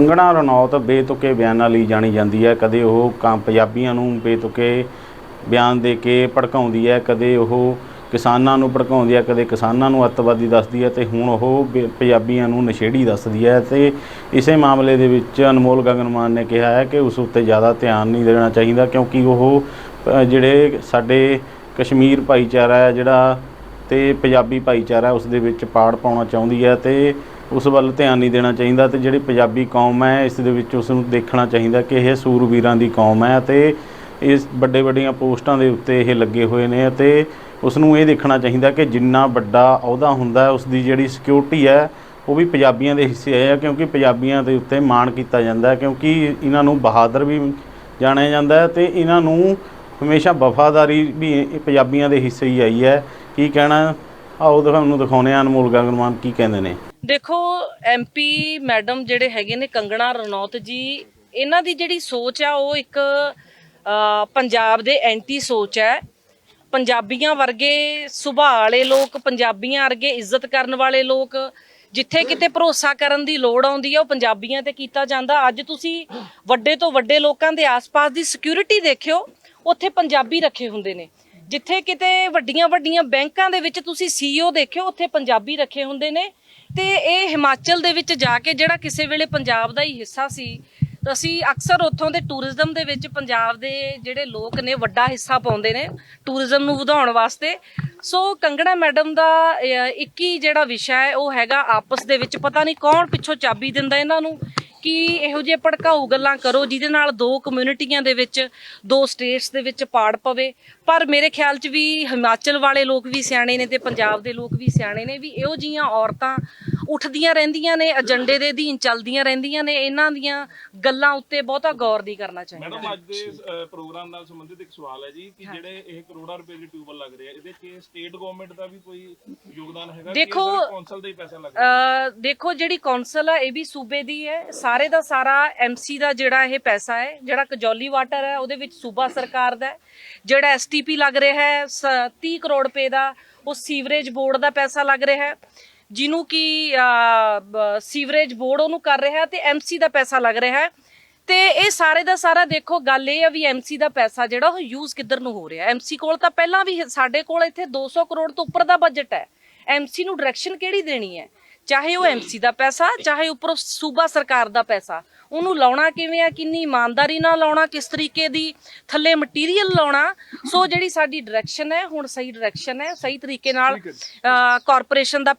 ਕੰਗਣਾ ਰਣੌਤ ਬੇਤੁਕੇ ਬਿਆਨਾਂ ਲਈ ਜਾਣੀ ਜਾਂਦੀ ਹੈ। ਕਦੇ ਉਹ ਕਾਂ ਪੰਜਾਬੀਆਂ ਨੂੰ ਬੇਤੁਕੇ ਬਿਆਨ ਦੇ ਕੇ ਭੜਕਾਉਂਦੀ ਹੈ, ਕਦੇ ਉਹ ਕਿਸਾਨਾਂ ਨੂੰ ਭੜਕਾਉਂਦੀ ਹੈ, ਕਦੇ ਕਿਸਾਨਾਂ ਨੂੰ ਅੱਤਵਾਦੀ ਦੱਸਦੀ ਹੈ ਤੇ ਹੁਣ ਉਹ ਬੇ- ਪੰਜਾਬੀਆਂ ਨੂੰ ਨਸ਼ੇੜੀ ਦੱਸਦੀ ਹੈ ਤੇ ਇਸੇ ਮਾਮਲੇ ਦੇ ਵਿੱਚ ਅਨਮੋਲ ਗਗਨਮਾਨ ਨੇ ਕਿਹਾ ਹੈ ਕਿ ਉਸ ਉੱਤੇ ਜ਼ਿਆਦਾ ਧਿਆਨ ਨਹੀਂ ਦੇਣਾ ਚਾਹੀਦਾ ਕਿਉਂਕਿ ਉਹ ਜਿਹੜੇ ਸਾਡੇ ਕਸ਼ਮੀਰ ਭਾਈਚਾਰਾ ਹੈ ਜਿਹੜਾ ਤੇ ਪੰਜਾਬੀ ਭਾਈਚਾਰਾ ਉਸ ਦੇ ਵਿੱਚ ਪਾੜ ਪਾਉਣਾ ਚਾਹੁੰਦੀ ਹੈ ਤੇ ਉਸ ਵੱਲ ਧਿਆਨ ਨਹੀਂ ਦੇਣਾ ਚਾਹੀਦਾ ਤੇ ਜਿਹੜੀ ਪੰਜਾਬੀ ਕੌਮ ਹੈ, ਇਸ ਦੇ ਵਿੱਚ ਉਸ ਨੂੰ ਦੇਖਣਾ ਚਾਹੀਦਾ ਕਿ ਇਹ ਸੂਰਵੀਰਾਂ ਦੀ ਕੌਮ ਹੈ ਤੇ ਇਸ ਵੱਡੇ ਵੱਡੀਆਂ ਪੋਸਟਾਂ ਦੇ ਉੱਤੇ ਇਹ ਲੱਗੇ ਹੋਏ ਨੇ ਅਤੇ ਉਸ ਨੂੰ ਇਹ ਦੇਖਣਾ ਚਾਹੀਦਾ ਕਿ ਜਿੰਨਾ ਵੱਡਾ ਅਹੁਦਾ ਹੁੰਦਾ ਹੈ ਉਸ ਦੀ ਜਿਹੜੀ ਸਿਕਿਉਰਿਟੀ ਹੈ, ਉਹ ਵੀ ਪੰਜਾਬੀਆਂ ਦੇ ਹਿੱਸੇ ਹੈ ਕਿਉਂਕਿ ਪੰਜਾਬੀਆਂ ਦੇ ਉੱਤੇ ਮਾਣ ਕੀਤਾ ਜਾਂਦਾ ਹੈ, ਕਿਉਂਕਿ ਇਹਨਾਂ ਨੂੰ ਬਹਾਦਰ ਵੀ ਜਾਣਿਆ ਜਾਂਦਾ ਹੈ ਤੇ ਇਹਨਾਂ ਨੂੰ ਹਮੇਸ਼ਾ ਵਫਾਦਾਰੀ ਵੀ ਪੰਜਾਬੀਆਂ ਦੇ ਹਿੱਸੇ ਹੀ ਆਈ ਹੈ। ਕੀ ਕਹਿਣਾ? ਆਓ ਤੁਹਾਨੂੰ ਦਿਖਾਉਂਦੇ ਹਾਂ ਅਨਮੋਲ ਗਗਨਮਾਨ ਕੀ ਕਹਿੰਦੇ ਨੇ। ਦੇਖੋ ਐਮਪੀ ਮੈਡਮ ਜਿਹੜੇ ਹੈਗੇ ਨੇ ਕੰਗਣਾ ਰਣੌਤ ਜੀ, ਇਹਨਾਂ ਦੀ ਜਿਹੜੀ ਸੋਚ ਆ, ਉਹ ਇੱਕ ਪੰਜਾਬ ਦੇ ਐਂਟੀ ਸੋਚ ਹੈ। ਪੰਜਾਬੀਆਂ ਵਰਗੇ ਸੁਭਾਅ ਵਾਲੇ ਲੋਕ, ਪੰਜਾਬੀਆਂ ਵਰਗੇ ਇੱਜ਼ਤ ਕਰਨ ਵਾਲੇ ਲੋਕ, ਜਿੱਥੇ ਕਿਤੇ ਭਰੋਸਾ ਕਰਨ ਦੀ ਲੋੜ ਆਉਂਦੀ ਹੈ ਉਹ ਪੰਜਾਬੀਆਂ ਤੇ ਕੀਤਾ ਜਾਂਦਾ। ਅੱਜ ਤੁਸੀਂ ਵੱਡੇ ਤੋਂ ਵੱਡੇ ਲੋਕਾਂ ਦੇ ਆਸ-ਪਾਸ ਦੀ ਸਿਕਿਉਰਿਟੀ ਦੇਖਿਓ, ਉੱਥੇ ਪੰਜਾਬੀ ਰੱਖੇ ਹੁੰਦੇ ਨੇ। ਜਿੱਥੇ ਕਿਤੇ ਵੱਡੀਆਂ ਵੱਡੀਆਂ ਬੈਂਕਾਂ ਦੇ ਵਿੱਚ ਤੁਸੀਂ ਸੀਈਓ ਦੇਖਿਓ, ਉੱਥੇ ਪੰਜਾਬੀ ਰੱਖੇ ਹੁੰਦੇ ਨੇ। ਤੇ ਇਹ ਹਿਮਾਚਲ ਦੇ ਵਿੱਚ ਜਾ ਕੇ ਜਿਹੜਾ ਕਿਸੇ ਵੇਲੇ ਪੰਜਾਬ ਦਾ ਹੀ ਹਿੱਸਾ ਸੀ ਅਸੀਂ ਅਕਸਰ ਉੱਥੋਂ ਦੇ ਟੂਰਿਜ਼ਮ ਦੇ ਵਿੱਚ ਪੰਜਾਬ ਦੇ ਜਿਹੜੇ ਲੋਕ ਨੇ ਵੱਡਾ ਹਿੱਸਾ ਪਾਉਂਦੇ ਨੇ ਟੂਰਿਜ਼ਮ ਨੂੰ ਵਧਾਉਣ ਵਾਸਤੇ। ਸੋ ਕੰਗਣਾ ਮੈਡਮ ਦਾ ਅਹ, ਇੱਕ ਹੀ ਜਿਹੜਾ ਵਿਸ਼ਾ ਹੈ ਉਹ ਹੈਗਾ ਆਪਸ ਦੇ ਵਿੱਚ। ਪਤਾ ਨਹੀਂ ਕੌਣ ਪਿੱਛੋਂ ਚਾਬੀ ਦਿੰਦਾ ਇਹਨਾਂ ਨੂੰ ਕਿ ਇਹੋ ਜਿਹੇ ਭੜਕਾਊ ਗੱਲਾਂ ਕਰੋ ਜਿਹਦੇ ਨਾਲ ਦੋ ਕਮਿਊਨਿਟੀਆਂ ਦੇ ਵਿੱਚ, ਦੋ ਸਟੇਟਸ ਦੇ ਵਿੱਚ ਪਾੜ ਪਵੇ? ਪਰ ਮੇਰੇ ਖਿਆਲ 'ਚ ਵੀ ਹਿਮਾਚਲ ਵਾਲੇ ਲੋਕ ਵੀ ਸਿਆਣੇ ਨੇ ਤੇ ਪੰਜਾਬ ਦੇ ਲੋਕ ਵੀ ਸਿਆਣੇ ਨੇ ਵੀ ਇਹੋ ਜੀਆਂ ਔਰਤਾਂ ਉੱਠਦੀਆਂ ਰਹਿੰਦੀਆਂ ਨੇ ਏਜੰਡੇ ਦੇ ਅਧੀਨ ਚੱਲਦੀਆਂ ਰਹਿੰਦੀਆਂ ਨੇ ਇਹਨਾਂ ਦੀਆਂ ਗੱਲਾਂ ਉੱਤੇ ਬਹੁਤਾ ਗੌਰ ਨਹੀਂ ਕਰਨਾ ਚਾਹੀਦਾ। ਮੈਡਮ ਅੱਜ ਦੇ ਪ੍ਰੋਗਰਾਮ ਨਾਲ ਸੰਬੰਧਿਤ ਇੱਕ ਸਵਾਲ ਹੈ ਜੀ ਕਿ ਜਿਹੜੇ ਇਹ ਕਰੋੜਾਂ ਰੁਪਏ ਦੇ ਟਿਊਬਲ ਲੱਗ ਰਹੇ ਆ ਇਹਦੇ 'ਚ ਸਟੇਟ ਗਵਰਨਮੈਂਟ ਦਾ ਵੀ ਕੋਈ ਯੋਗਦਾਨ ਹੈਗਾ ਦੇਖੋ, ਕੌਂਸਲ ਦਾ ਹੀ ਪੈਸਾ ਲੱਗ ਰਿਹਾ ਦੇਖੋ ਜਿਹੜੀ ਕੌਂਸਲ ਹੈ ਇਹ ਵੀ ਸੂਬੇ ਦੀ ਹੈ। ਸਾਰੇ ਦਾ ਸਾਰਾ ਐਮਸੀ ਦਾ ਜਿਹੜਾ ਇਹ ਪੈਸਾ ਹੈ ਜਿਹੜਾ ਕਜੌਲੀ ਵਾਟਰ ਹੈ ਉਹਦੇ ਵਿੱਚ ਸੂਬਾ ਸਰਕਾਰ ਦਾ ਹੈ। ਜਿਹੜਾ ਐਸਟੀਪੀ ਲੱਗ ਰਿਹਾ ਹੈ ਸ- 30 ਕਰੋੜ ਰੁਪਏ ਦਾ ਉਹ ਸੀਵਰੇਜ ਬੋਰਡ ਦਾ ਪੈਸਾ ਲੱਗ ਰਿਹਾ ਹੈ। ਜਿਹਨੂੰ ਕਿ ਸੀਵਰੇਜ ਬੋਰਡ ਉਹਨੂੰ ਕਰ ਰਿਹਾ ਤੇ ਐਮਸੀ ਦਾ ਪੈਸਾ ਲੱਗ ਰਿਹਾ ਹੈ। ਤੇ ਇਹ ਸਾਰੇ ਦਾ ਸਾਰਾ ਦੇਖੋ ਗੱਲ ਇਹ ਆ ਵੀ ਐਮਸੀ ਦਾ ਪੈਸਾ ਜਿਹੜਾ ਉਹ ਯੂਜ਼ ਕਿੱਧਰ ਨੂੰ ਹੋ ਰਿਹਾ ਐਮਸੀ ਕੋਲ ਤਾਂ ਪਹਿਲਾਂ ਵੀ ਸਾਡੇ ਕੋਲ ਇੱਥੇ 200 ਕਰੋੜ ਤੋਂ ਉੱਪਰ ਦਾ ਬਜਟ ਹੈ। ਐਮਸੀ ਨੂੰ ਡਾਇਰੈਕਸ਼ਨ ਕਿਹੜੀ ਦੇਣੀ ਹੈ? ਚਾਹੇ ਉਹ ਐਮਸੀ ਦਾ ਪੈਸਾ ਚਾਹੇ ਉੱਪਰੋਂ ਸੂਬਾ ਸਰਕਾਰ ਦਾ ਪੈਸਾ। ਉਹਨੂੰ ਲਾਉਣਾ ਕਿਵੇਂ ਆ? ਕਿੰਨੀ ਇਮਾਨਦਾਰੀ ਨਾਲ ਲਾਉਣਾ? ਕਿਸ ਤਰੀਕੇ ਦੀ ਥੱਲੇ ਮਟੀਰੀਅਲ ਲਾਉਣਾ? ਸੋ ਜਿਹੜੀ ਸਾਡੀ ਡਾਇਰੈਕਸ਼ਨ ਹੈ ਹੁਣ ਸਹੀ ਡਾਇਰੈਕਸ਼ਨ ਹੈ ਸਹੀ ਤਰੀਕੇ ਨਾਲ ਕਾਰਪੋਰੇਸ਼ਨ ਦਾ